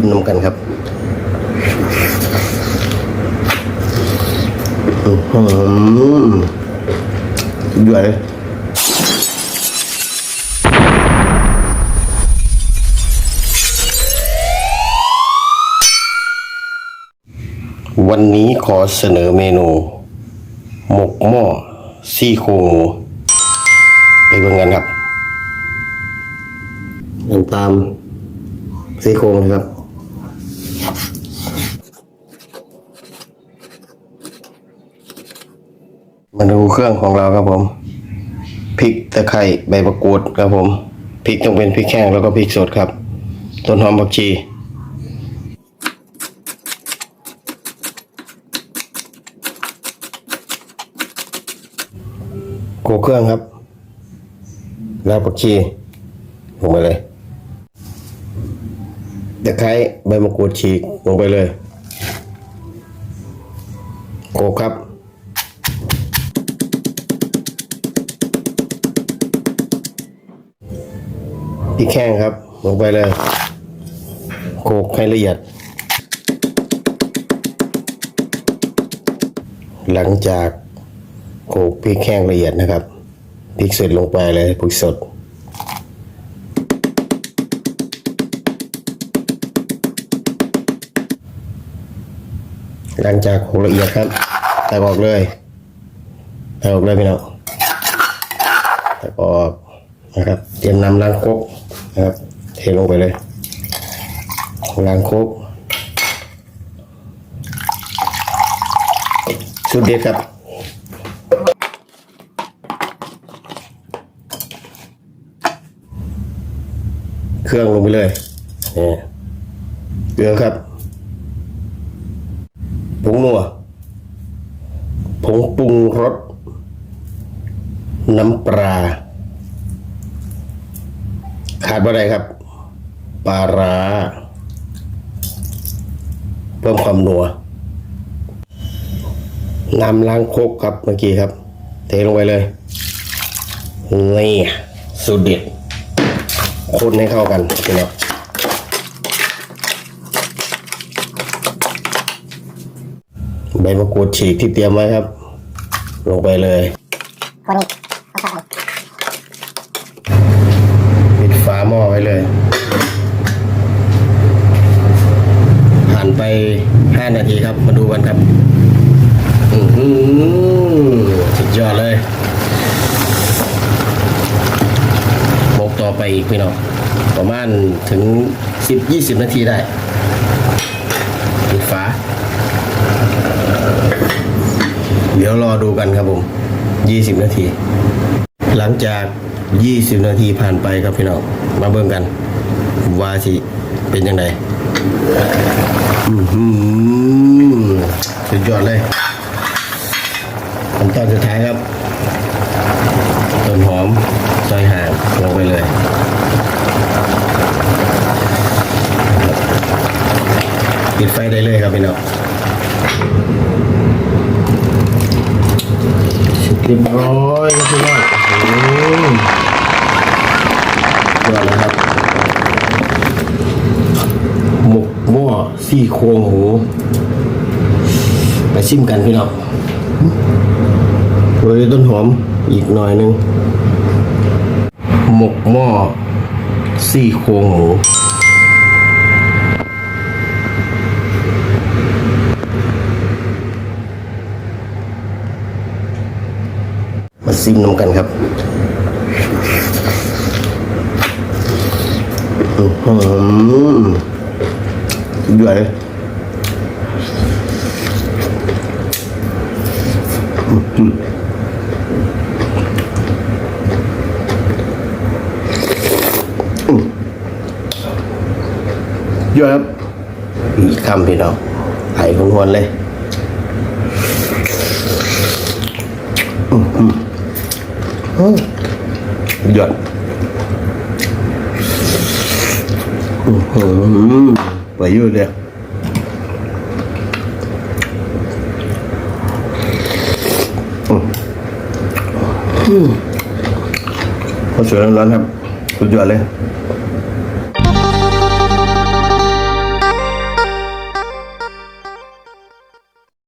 ซิมนำกันครับอื้อหือสุดยอดเลยวันนี้ขอเสนอเมนู หมกหม้อซี่โครงหมูไปเบิ่งกันครับตามซี่โครงเลยครับ มาดูเครื่องของเราครับผมพริกตะไคร้ใบมะกรูดครับผมพริกต้องเป็นพริกแห้งแล้วก็พริกสดครับ ต้นหอมผักชีโขลกเครื่องครับ แล้วผักชีลงไปเลยตะไคร้ใบมะกรูดฉีกลงไปเลยโขลกครับ พริกแห้งครับ ลงไปเลยโขกให้ละเอียด หลังจากโขกพริกแห้งละเอียดนะครับพริกสดลงไปเลยพริกสดหลังจากโขกละเอียดครับตักออกเลยตักออกเลยพี่น้องตักออกนะครับ เตรียมนำล้างครก นะครับ เทลงไปเลยล้างครกสุดเด็ดครับเครื่องลงไปเลยนี่เกลือครับ ผงนัว ผงปรุงรส น้ำปลา ขาดอะไรครับ ปลาร้า เพิ่มความนัวน้ำล้างโคกครับเมื่อกี้ครับ เทลงไปเลยนี่สุดเด็ดคนให้เข้ากันพี่น้องใบมะกรูดฉีกที่เตรียมไว้ครับ ลงไปเลยคนนี้เอาใส่ ปิดฝา หม้อไว้เลยผ่านไปห้านาทีครับ มาดูกันครับอือสุดยอดเลยบกต่อไปอีกพี่น้องประมาณถึงสิบยี่สิบนาทีได้ปิดฝา เดี๋ยวรอดูกันครับผมยี่สิบนาที หลังจาก 20 นาทีผ่านไปครับพี่น้องมาเบิ่งกัน ว่าสิเป็นยังไงอือหือสุดยอดเลยขั้นตอนสุดท้ายครับต้นหอมซอยห่างลงไปเลยปิดไฟได้เลยครับพี่น้องเรียบร้อยครับพี่น้อง ยอดเลยครับ หมกหม้อซี่โครงหมูไปชิมกันพี่น้องโรยต้นหอมอีกหน่อยหนึง หมกหม้อซี่โครงหมูมาซิมนำกันครับอื้อ หือสุดยอดเลยอือหืออื้อยอดครับอีกคำพี่น้องไอ้คนวนเลยหยอดอื้อหือ ไปอยู่เลยอืมข้าวสวยร้อนๆครับสุดยอดเลย